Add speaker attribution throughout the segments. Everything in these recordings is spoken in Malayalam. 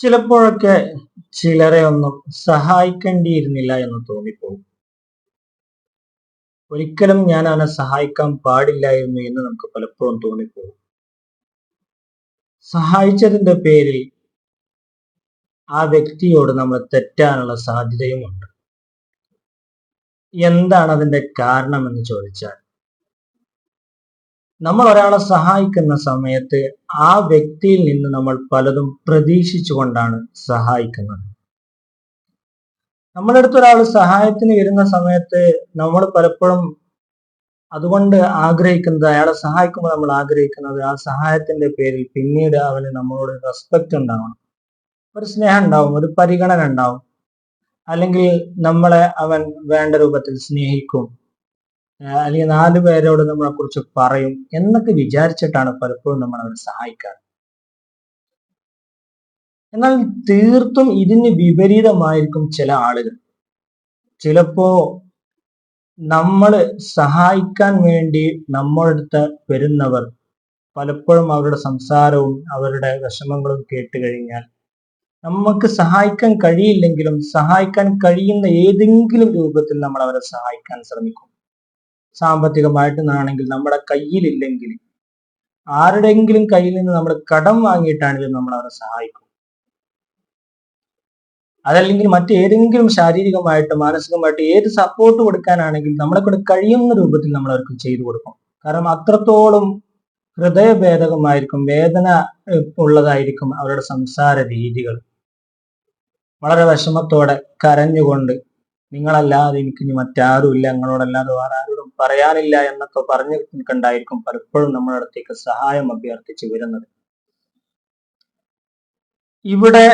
Speaker 1: ചിലപ്പോഴൊക്കെ ചിലരെ ഒന്നും സഹായിക്കേണ്ടിയിരുന്നില്ല എന്ന് തോന്നിപ്പോകും. ഒരിക്കലും ഞാൻ അവനെ സഹായിക്കാൻ പാടില്ലായിരുന്നു എന്ന് നമുക്ക് പലപ്പോഴും തോന്നിപ്പോകും. സഹായിച്ചതിന്റെ പേരിൽ ആ വ്യക്തിയോട് നമ്മൾ തെറ്റാനുള്ള സാധ്യതയുമുണ്ട്. എന്താണ് അതിന്റെ കാരണം എന്ന് ചോദിച്ചാൽ നമ്മൾ ഒരാളെ സഹായിക്കുന്ന സമയത്ത് ആ വ്യക്തിയിൽ നിന്ന് നമ്മൾ പലതും പ്രതീക്ഷിച്ചുകൊണ്ടാണ് സഹായിക്കുന്നത്. നമ്മുടെ അടുത്ത് ഒരാൾ സഹായത്തിന് വരുന്ന സമയത്ത് നമ്മൾ പലപ്പോഴും അതുകൊണ്ട് ആഗ്രഹിക്കുന്നത് അയാളെ സഹായിക്കുമ്പോൾ നമ്മൾ ആഗ്രഹിക്കുന്നത് ആ സഹായത്തിന്റെ പേരിൽ പിന്നീട് അവന് നമ്മളോട് റെസ്പെക്റ്റ് ഉണ്ടാവണം. ഒരു സ്നേഹം ഉണ്ടാവും ഒരു പരിഗണന ഉണ്ടാവും. അല്ലെങ്കിൽ നമ്മളെ അവൻ വേണ്ട രൂപത്തിൽ സ്നേഹിക്കും. അല്ലെങ്കിൽ നാല് പേരോട് നമ്മളെ കുറിച്ച് പറയും എന്നൊക്കെ വിചാരിച്ചിട്ടാണ് പലപ്പോഴും നമ്മൾ അവരെ സഹായിക്കാറ്. എന്നാൽ തീർത്തും ഇതിന് വിപരീതമായിരിക്കും ചില ആളുകൾ. ചിലപ്പോ നമ്മൾ സഹായിക്കാൻ വേണ്ടി നമ്മളടുത്ത് വരുന്നവർ പലപ്പോഴും അവരുടെ സംസാരവും അവരുടെ വിഷമങ്ങളും കേട്ട് കഴിഞ്ഞാൽ നമുക്ക് സഹായിക്കാൻ കഴിയില്ലെങ്കിലും സഹായിക്കാൻ കഴിയുന്ന ഏതെങ്കിലും രൂപത്തിൽ നമ്മൾ അവരെ സഹായിക്കാൻ ശ്രമിക്കും. സാമ്പത്തികമായിട്ടാണെങ്കിൽ നമ്മുടെ കയ്യിലില്ലെങ്കിൽ ആരുടെയെങ്കിലും കയ്യിൽ നിന്ന് നമ്മൾ കടം വാങ്ങിയിട്ടാണെങ്കിലും നമ്മൾ അവരെ സഹായിക്കും. അതല്ലെങ്കിൽ മറ്റേതെങ്കിലും ശാരീരികമായിട്ട് മാനസികമായിട്ട് ഏത് സപ്പോർട്ട് കൊടുക്കാനാണെങ്കിൽ നമ്മളെ കൂടെ കഴിയുന്ന രൂപത്തിൽ നമ്മൾ അവർക്ക് ചെയ്തു കൊടുക്കും. കാരണം അത്രത്തോളം ഹൃദയഭേദകമായിരിക്കും വേദന ഉള്ളതായിരിക്കും അവരുടെ സംസാര രീതികൾ. വളരെ വിഷമത്തോടെ കരഞ്ഞുകൊണ്ട് നിങ്ങളല്ലാതെ എനിക്ക് ഇനി മറ്റാരും ഇല്ല നിങ്ങളോടല്ലാതെ വേറെ ആരോടും പറയാനില്ല എന്നൊക്കെ പറഞ്ഞു നിൽക്കണ്ടായിരിക്കും പലപ്പോഴും നമ്മുടെ അടുത്തേക്ക് സഹായം അഭ്യർത്ഥിച്ച് വരുന്നത്. ഇവിടെ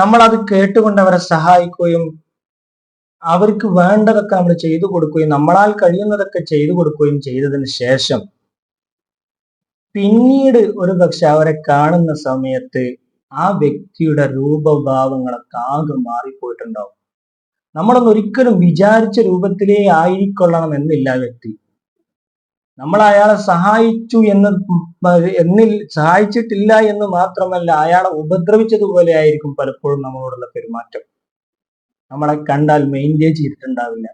Speaker 1: നമ്മൾ അത് കേട്ടുകൊണ്ട് അവരെ സഹായിക്കുകയും അവർക്ക് വേണ്ടതൊക്കെ നമ്മൾ ചെയ്തു കൊടുക്കുകയും നമ്മളാൽ കഴിയുന്നതൊക്കെ ചെയ്തു കൊടുക്കുകയും ചെയ്തതിന് ശേഷം പിന്നീട് ഒരു പക്ഷെ അവരെ കാണുന്ന സമയത്ത് ആ വ്യക്തിയുടെ രൂപഭാവങ്ങളൊക്കെ ആകെ മാറിപ്പോയിട്ടുണ്ടാവും. നമ്മളൊന്നും ഒരിക്കലും വിചാരിച്ച രൂപത്തിലേ ആയിക്കൊള്ളണം എന്നില്ല വ്യക്തി. നമ്മൾ അയാളെ സഹായിച്ചു എന്ന് എന്നിൽ സഹായിച്ചിട്ടില്ല എന്ന് മാത്രമല്ല അയാളെ ഉപദ്രവിച്ചതുപോലെ ആയിരിക്കും പലപ്പോഴും നമ്മളോടുള്ള പെരുമാറ്റം. നമ്മളെ കണ്ടാൽ മെയിന്റെയിൻ ചെയ്തിട്ടുണ്ടാവില്ല.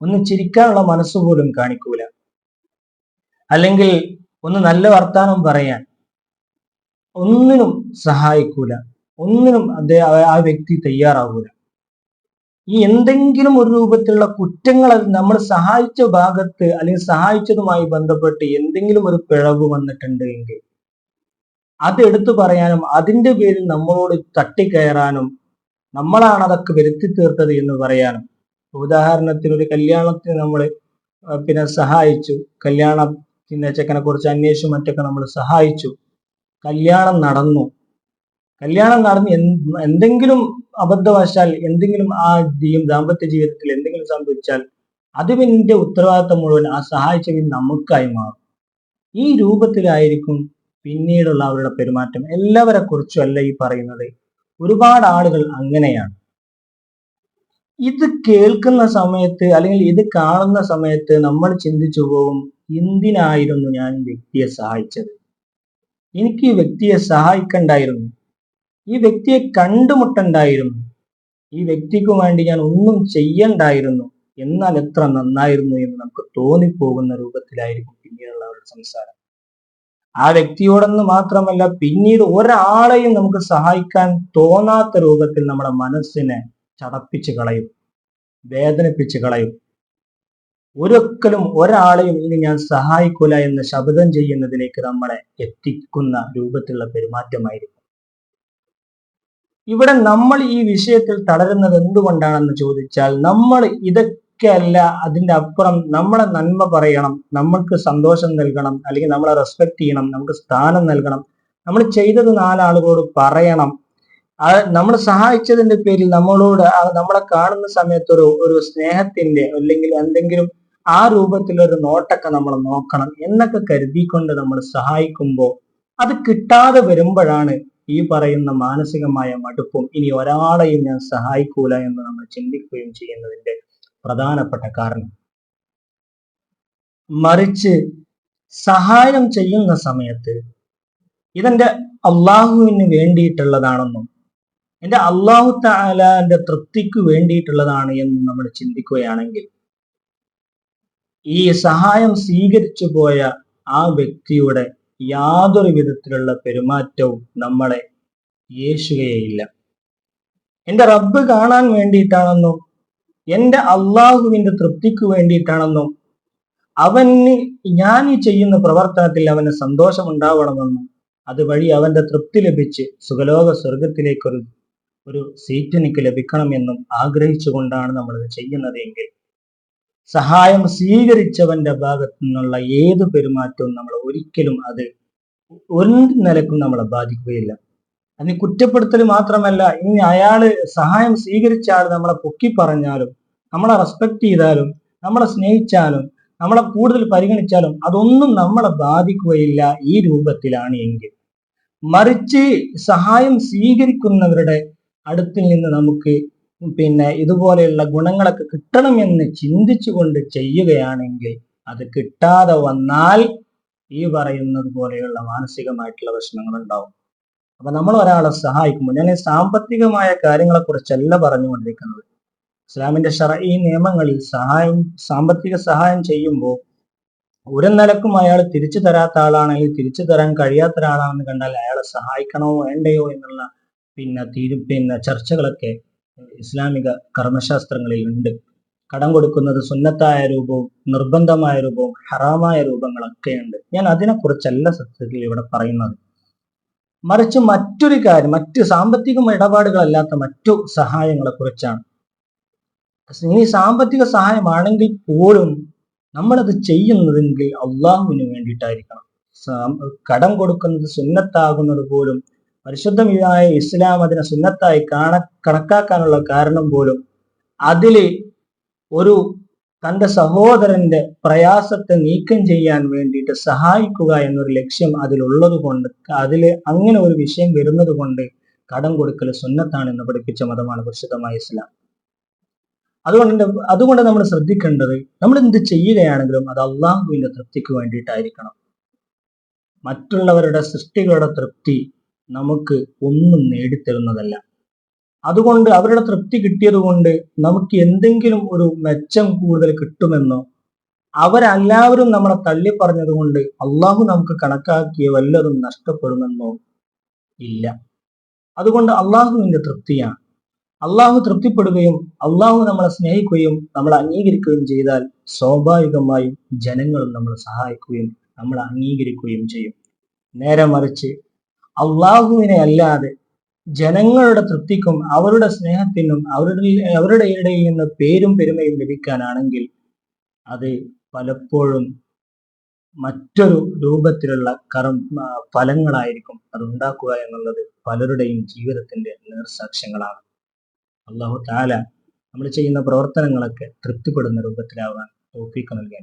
Speaker 1: ഒന്ന് ചിരിക്കാനുള്ള മനസ്സ് പോലും കാണിക്കൂല. അല്ലെങ്കിൽ ഒന്ന് നല്ല വർത്താനം പറയാൻ ഒന്നിനും സഹായിക്കൂല. ഒന്നിനും അദ്ദേഹം ആ വ്യക്തി തയ്യാറാവൂല. ഈ എന്തെങ്കിലും ഒരു രൂപത്തിലുള്ള കുറ്റങ്ങൾ നമ്മൾ സഹായിച്ച ഭാഗത്ത് അല്ലെങ്കിൽ സഹായിച്ചതുമായി ബന്ധപ്പെട്ട് എന്തെങ്കിലും ഒരു പിഴവ് വന്നിട്ടുണ്ട് എങ്കിൽ അത് എടുത്തു പറയാനും അതിന്റെ പേരിൽ നമ്മളോട് തട്ടിക്കയറാനും നമ്മളാണ് അതൊക്കെ വരുത്തി തീർത്തത് എന്ന് പറയാനും. ഉദാഹരണത്തിന് ഒരു കല്യാണത്തിന് നമ്മൾ പിന്നെ സഹായിച്ചു. കല്യാണം ചെക്കനെ കുറിച്ച് അന്വേഷിച്ചു മറ്റൊക്കെ നമ്മൾ സഹായിച്ചു. കല്യാണം നടന്നു. കല്യാണം നടന്ന് എന്തെങ്കിലും അബദ്ധവശാൽ എന്തെങ്കിലും ആ ദാമ്പത്യ ജീവിതത്തിൽ എന്തെങ്കിലും സംഭവിച്ചാൽ അത് പിന്നെ ഉത്തരവാദിത്തം മുഴുവൻ ആ സഹായിച്ചവൻ നമുക്കായി മാറും. ഈ രൂപത്തിലായിരിക്കും പിന്നീടുള്ള അവരുടെ പെരുമാറ്റം. എല്ലാവരെ കുറിച്ചും അല്ല ഈ പറയുന്നത്. ഒരുപാട് ആളുകൾ അങ്ങനെയാണ്. ഇത് കേൾക്കുന്ന സമയത്ത് അല്ലെങ്കിൽ ഇത് കാണുന്ന സമയത്ത് നമ്മൾ ചിന്തിച്ചു പോകും എന്തിനായിരുന്നു ഞാൻ വ്യക്തിയെ സഹായിച്ചത്? എനിക്ക് ഈ വ്യക്തിയെ സഹായിക്കണ്ടായിരുന്നു. ഈ വ്യക്തിയെ കണ്ടുമുട്ടണ്ടായിരുന്നു. ഈ വ്യക്തിക്ക് വേണ്ടി ഞാൻ ഒന്നും ചെയ്യണ്ടായിരുന്നു. എന്നാൽ എത്ര നന്നായിരുന്നു എന്ന് നമുക്ക് തോന്നിപ്പോകുന്ന രൂപത്തിലായിരിക്കും പിന്നീടുള്ള അവരുടെ സംസാരം. ആ വ്യക്തിയോടെന്ന് മാത്രമല്ല പിന്നീട് ഒരാളെയും നമുക്ക് സഹായിക്കാൻ തോന്നാത്ത രൂപത്തിൽ നമ്മുടെ മനസ്സിനെ ചടപ്പിച്ച് കളയും വേദനിപ്പിച്ച് കളയും. ഒരിക്കലും ഒരാളെയും ഇനി ഞാൻ സഹായിക്കൂല എന്ന് ശബ്ദം ചെയ്യുന്നതിലേക്ക് നമ്മളെ എത്തിക്കുന്ന രൂപത്തിലുള്ള പെരുമാറ്റമായിരിക്കും. ഇവിടെ നമ്മൾ ഈ വിഷയത്തിൽ തളരുന്നത് എന്തുകൊണ്ടാണെന്ന് ചോദിച്ചാൽ നമ്മൾ ഇതൊക്കെയല്ല അതിന്റെ അപ്പുറം നമ്മളെ നന്മ പറയണം നമ്മൾക്ക് സന്തോഷം നൽകണം അല്ലെങ്കിൽ നമ്മളെ റെസ്പെക്ട് ചെയ്യണം നമുക്ക് സ്ഥാനം നൽകണം. നമ്മൾ ചെയ്തത് നാലാളുകളോട് പറയണം. നമ്മൾ സഹായിച്ചതിന്റെ പേരിൽ നമ്മളോട് നമ്മളെ കാണുന്ന സമയത്തൊരു ഒരു ഒരു സ്നേഹത്തിന്റെ അല്ലെങ്കിൽ എന്തെങ്കിലും ആ രൂപത്തിൽ ഒരു നോട്ടൊക്കെ നമ്മൾ നോക്കണം എന്നൊക്കെ കരുതിക്കൊണ്ട് നമ്മൾ സഹായിക്കുമ്പോൾ അത് കിട്ടാതെ വരുമ്പോഴാണ് ഈ പറയുന്ന മാനസികമായ മടുപ്പും ഇനി ഒരാളെയും ഞാൻ സഹായിക്കൂല എന്ന് നമ്മൾ ചിന്തിക്കുകയും ചെയ്യുന്നതിന്റെ പ്രധാനപ്പെട്ട കാരണം. മറിച്ച് സഹായം ചെയ്യുന്ന സമയത്ത് ഇതെന്റെ അള്ളാഹുവിന് വേണ്ടിയിട്ടുള്ളതാണെന്നും എന്റെ അള്ളാഹു താലാന്റെ തൃപ്തിക്ക് വേണ്ടിയിട്ടുള്ളതാണ് എന്ന് നമ്മൾ ചിന്തിക്കുകയാണെങ്കിൽ ഈ സഹായം സ്വീകരിച്ചു പോയ ആ വ്യക്തിയുടെ യാതൊരു വിധത്തിലുള്ള പെരുമാറ്റവും നമ്മളെ യേശുകയില്ല എന്റെ റബ്ബ് കാണാൻ വേണ്ടിയിട്ടാണെന്നും എന്റെ അള്ളാഹുവിന്റെ തൃപ്തിക്ക് വേണ്ടിയിട്ടാണെന്നും അവന് ഞാൻ ഈ ചെയ്യുന്ന പ്രവർത്തനത്തിൽ അവന് സന്തോഷം ഉണ്ടാവണമെന്നും അതുവഴി അവന്റെ തൃപ്തി ലഭിച്ച് സുഖലോക സ്വർഗത്തിലേക്കൊരു ഒരു സീറ്റ് എനിക്ക് ലഭിക്കണമെന്നും ആഗ്രഹിച്ചുകൊണ്ടാണ് നമ്മളിത് ചെയ്യുന്നത് എങ്കിൽ സഹായം സ്വീകരിച്ചവന്റെ ഭാഗത്തു നിന്നുള്ള ഏത് പെരുമാറ്റവും നമ്മൾ ഒരിക്കലും അത് ഒരു നിലക്കും നമ്മളെ ബാധിക്കുകയില്ല. അതിന് കുറ്റപ്പെടുത്തൽ മാത്രമല്ല ഇനി അയാൾ സഹായം സ്വീകരിച്ച ആൾ നമ്മളെ പൊക്കി പറഞ്ഞാലും നമ്മളെ റെസ്പെക്ട് ചെയ്താലും നമ്മളെ സ്നേഹിച്ചാലും നമ്മളെ കൂടുതൽ പരിഗണിച്ചാലും അതൊന്നും നമ്മളെ ബാധിക്കുകയില്ല ഈ രൂപത്തിലാണ് എങ്കിൽ. മറിച്ച് സഹായം സ്വീകരിക്കുന്നവരുടെ അടുത്തിൽ നിന്ന് നമുക്ക് പിന്നെ ഇതുപോലെയുള്ള ഗുണങ്ങളൊക്കെ കിട്ടണമെന്ന് ചിന്തിച്ചുകൊണ്ട് ചെയ്യുകയാണെങ്കിൽ അത് കിട്ടാതെ വന്നാൽ ഈ പറയുന്നത് പോലെയുള്ള മാനസികമായിട്ടുള്ള പ്രശ്നങ്ങൾ ഉണ്ടാവും അപ്പൊ നമ്മൾ ഒരാളെ സഹായിക്കുമ്പോൾ ഞാൻ ഈ സാമ്പത്തികമായ കാര്യങ്ങളെ കുറിച്ചല്ല പറഞ്ഞുകൊണ്ടിരിക്കുന്നത്. ഇസ്ലാമിന്റെ ഷറഈ നിയമങ്ങളിൽ സഹായം സാമ്പത്തിക സഹായം ചെയ്യുമ്പോൾ ഒരു നിലക്കും അയാൾ തിരിച്ചു തരാത്ത ആളാണെങ്കിൽ തിരിച്ചു തരാൻ കഴിയാത്ത ഒരാളാണെന്ന് കണ്ടാൽ അയാളെ സഹായിക്കണോ വേണ്ടയോ എന്നുള്ള പിന്നെ തീരു പിന്നെ ചർച്ചകളൊക്കെ ഇസ്ലാമിക കർമ്മശാസ്ത്രങ്ങളിൽ ഉണ്ട്. കടം കൊടുക്കുന്നത് സുന്നത്തായ രൂപവും നിർബന്ധമായ രൂപവും ഹറാമായ രൂപങ്ങളൊക്കെയുണ്ട്. ഞാൻ അതിനെക്കുറിച്ചല്ല സത്യത്തിൽ ഇവിടെ പറയുന്നത്. മറിച്ച് മറ്റൊരു കാര്യം മറ്റ് സാമ്പത്തിക ഇടപാടുകളല്ലാത്ത മറ്റു സഹായങ്ങളെ കുറിച്ചാണ് ഇനി സാമ്പത്തിക സഹായമാണെങ്കിൽ പോലും നമ്മളത് ചെയ്യുന്നതെങ്കിൽ അള്ളാഹുവിന് വേണ്ടിയിട്ടായിരിക്കണം. കടം കൊടുക്കുന്നത് സുന്നത്താകുന്നത് പോലും പരിശുദ്ധമായ ഇസ്ലാം അതിനെ സുന്നത്തായി കാണ കണക്കാക്കാനുള്ള കാരണം പോലും അതിൽ ഒരു തന്റെ സഹോദരന്റെ പ്രയാസത്തെ നീക്കം ചെയ്യാൻ വേണ്ടിയിട്ട് സഹായിക്കുക എന്നൊരു ലക്ഷ്യം അതിലുള്ളത് കൊണ്ട് അതിൽ അങ്ങനെ ഒരു വിഷയം വരുന്നത് കൊണ്ട് കടം കൊടുക്കൽ സുന്നത്താണ് എന്ന് പഠിപ്പിച്ച മതമാണ് പരിശുദ്ധമായ ഇസ്ലാം. അതുകൊണ്ട് അതുകൊണ്ട് നമ്മൾ ശ്രദ്ധിക്കേണ്ടത് നമ്മൾ എന്ത് ചെയ്യുകയാണെങ്കിലും അത് അള്ളാഹുവിന്റെ തൃപ്തിക്ക് വേണ്ടിയിട്ടായിരിക്കണം. മറ്റുള്ളവരുടെ സൃഷ്ടികളുടെ തൃപ്തി നമുക്ക് ഒന്നും നേടിത്തരുന്നതല്ല. അതുകൊണ്ട് അവരുടെ തൃപ്തി കിട്ടിയതുകൊണ്ട് നമുക്ക് എന്തെങ്കിലും ഒരു മെച്ചം കൂടുതൽ കിട്ടുമെന്നോ അവരെല്ലാവരും നമ്മളെ തള്ളി പറഞ്ഞത് കൊണ്ട് അള്ളാഹു നമുക്ക് കണക്കാക്കിയ വല്ലതും നഷ്ടപ്പെടുമെന്നോ ഇല്ല. അതുകൊണ്ട് അള്ളാഹുവിന്റെ തൃപ്തിയാണ്. അള്ളാഹു തൃപ്തിപ്പെടുകയും അള്ളാഹു നമ്മളെ സ്നേഹിക്കുകയും നമ്മളെ അംഗീകരിക്കുകയും ചെയ്താൽ സ്വാഭാവികമായും ജനങ്ങളും നമ്മളെ സഹായിക്കുകയും നമ്മളെ അംഗീകരിക്കുകയും ചെയ്യും. നേരെ മറിച്ച് അള്ളാഹുവിനെ അല്ലാതെ ജനങ്ങളുടെ തൃപ്തിക്കും അവരുടെ സ്നേഹത്തിനും അവരുടെ അവരുടെ ഇടയിൽ നിന്ന് പേരും പെരുമയും ലഭിക്കാനാണെങ്കിൽ അത് പലപ്പോഴും മറ്റൊരു രൂപത്തിലുള്ള കർമ്മ ഫലങ്ങളായിരിക്കും അത് ഉണ്ടാക്കുക എന്നുള്ളത് പലരുടെയും ജീവിതത്തിന്റെ നേർസാക്ഷ്യങ്ങളാണ്. അള്ളാഹു താല നമ്മൾ ചെയ്യുന്ന പ്രവർത്തനങ്ങളൊക്കെ തൃപ്തിപ്പെടുന്ന രൂപത്തിലാവാൻ തോഫീക്ക് നൽകി